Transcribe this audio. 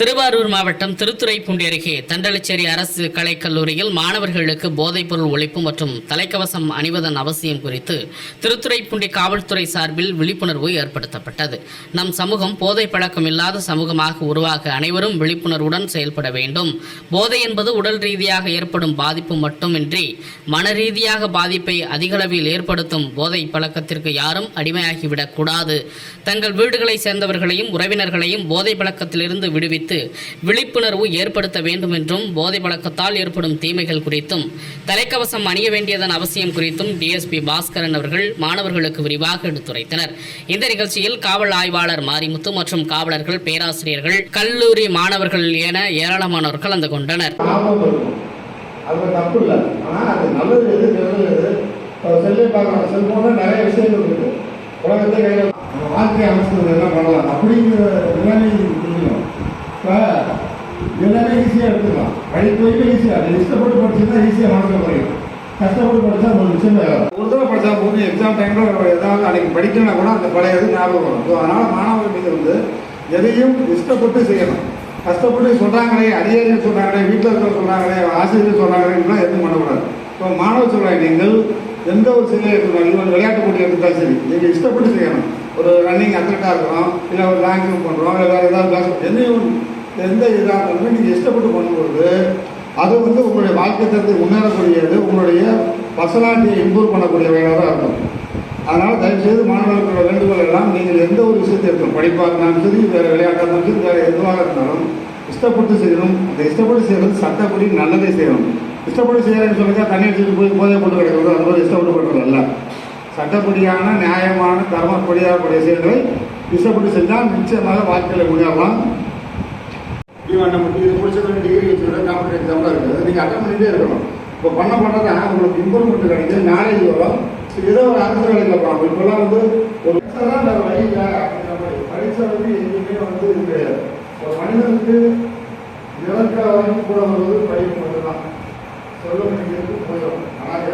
திருவாரூர் மாவட்டம் திருத்துறைப்பூண்டி அருகே தண்டலச்சேரி அரசு கலைக்கல்லூரியில் மாணவர்களுக்கு போதைப்பொருள் ஒழிப்பு மற்றும் தலைக்கவசம் அணிவதன் அவசியம் குறித்து திருத்துறைப்பூண்டி காவல்துறை சார்பில் விழிப்புணர்வு ஏற்படுத்தப்பட்டது. நம் சமூகம் போதை பழக்கம் இல்லாத சமூகமாக உருவாக அனைவரும் விழிப்புணர்வுடன் செயல்பட வேண்டும். போதை என்பது உடல் ரீதியாக ஏற்படும் பாதிப்பு மட்டுமின்றி மன ரீதியாக பாதிப்பை அதிகளவில் ஏற்படுத்தும் போதை பழக்கத்திற்கு யாரும் அடிமையாகிவிடக்கூடாது தங்கள் வீடுகளை சேர்ந்தவர்களையும் உறவினர்களையும் போதை பழக்கத்திலிருந்து விடுவித்து குறித்து விழிப்புணர்வு ஏற்படுத்த வேண்டும் என்றும் போதை பழக்கத்தால் ஏற்படும் தீமைகள் குறித்தும் தலைக்கவசம் அணிய வேண்டியதன் அவசியம் குறித்தும் டிஎஸ்பி பாஸ்கரன் அவர்கள் மாணவர்களுக்கு விரிவாக எடுத்துரைத்தனர். இந்த நிகழ்ச்சியில் காவல் ஆய்வாளர் மாரிமுத்து மற்றும் காவலர்கள் பேராசிரியர்கள் கல்லூரி மாணவர்கள் என ஏராளமானோர் கலந்து கொண்டனர். அது தப்பு இல்லை. ஆனால் அது நல்லது எது கெட்டது எது இப்போ செல்லை பார்க்கலாம் செல்ஃபோனில் நிறைய விஷயங்கள் இருக்குது. உலகத்தை கையில் வாழ்க்கை அமைச்சது என்ன பண்ணலாம்? அப்படிங்கிற விஞ்ஞானி ஈஸியாக எடுத்துக்கலாம். படிப்பு வரைக்கும் ஈஸியாக அது இஷ்டப்பட்டு படிச்சுன்னா ஈஸியாக மனசில் முடியும் கஷ்டப்பட்டு படித்தா ஒரு விஷயம் ஒரு தடவை படித்தா போதும். எக்ஸாம் டைமில் எதாவது அன்றைக்கி படிக்கலனா கூட அந்த பழைய இது ஞாபகம் வரும். ஸோ அதனால் மாணவர்கள் மீது வந்து எதையும் இஷ்டப்பட்டு செய்யணும். கஷ்டப்பட்டு சொல்கிறாங்களே அடியார்கள் சொல்கிறாங்களே வீட்டில் இருக்கிற சொல்கிறாங்களே ஆசிரியர் சொல்கிறாங்களே இப்படிலாம் எதுவும் பண்ணக்கூடாது. இப்போ மாணவர் சொல்கிறாங்க நீங்கள் எந்த ஒரு சிலையை எடுத்துக்கலாம் இல்லை விளையாட்டு போட்டி எடுத்தாலும் சரி நீங்கள் இஷ்டப்பட்டு செய்யணும். ஒரு ரன்னிங் அத்லட்டாக இருக்கிறோம் இல்லை ஒரு லாங் பண்ணுறோம் இல்லை வேறு ஏதாவது பேச எந்த இதாக இருந்தாலுமே நீங்கள் இஷ்டப்பட்டு பண்ணும்போது அது வந்து உங்களுடைய வாழ்க்கை தரத்தை முன்னேறக்கூடியது உங்களுடைய பர்சனாலிட்டியை இம்ப்ரூவ் பண்ணக்கூடிய வேலையாக தான் இருக்கும். அதனால் தயவுசெய்து மாணவர்களுடைய வேண்டுகோள் எல்லாம் நீங்கள் எந்த ஒரு விஷயத்தை இருக்கணும் படிப்பாக இருந்தாலும் சரி வேறு விளையாட்டாக இருந்தாலும் சரி வேறு எதுவாக இருந்தாலும் இஷ்டப்பட்டு செய்யணும். அந்த இஷ்டப்பட்டு செய்கிறது சட்டப்படி நல்லதே செய்யணும். இஷ்டப்பட்டு செய்கிறேன்னு சொல்லுங்க தண்ணி அடிச்சுட்டு போய் போதை போட்டு கிடைக்கிறது அது மாதிரி இஷ்டப்பட்டு பண்ணுறது அல்ல. சட்டப்படியான நியாயமான தர்மப்படியாக கூடிய செயல்களை இஷ்டப்பட்டு செஞ்சால் நிச்சயமாக வாழ்க்கையில் முன்னேறலாம். நீங்கள் நம்ம இது முடிச்சது டிகிரி வச்சுருக்க காம்படிட்டிவ் எக்ஸாம்லாம் இருக்குது. நீங்கள் அட்டன் பண்ணிட்டே இருக்கணும். இப்போ பண்ண பண்ண தான் உங்களுக்கு இம்ப்ரூவ்மெண்ட் கிடைக்கும் நாலேஜ் வரும். ஏதோ ஒரு அரசு வேலையில் போகலாம் இப்போல்லாம் வந்து ஒரு தான் வழி இல்லை. அப்படிங்கிற மாதிரி படித்த வந்து எங்கேயுமே வந்து இது கிடையாது. ஒரு மனிதனுக்கு இறக்க வரைக்கும் கூட வருவது பயிர் மட்டும்தான். சொல்ல வேண்டியது போயிடும் ஆனால்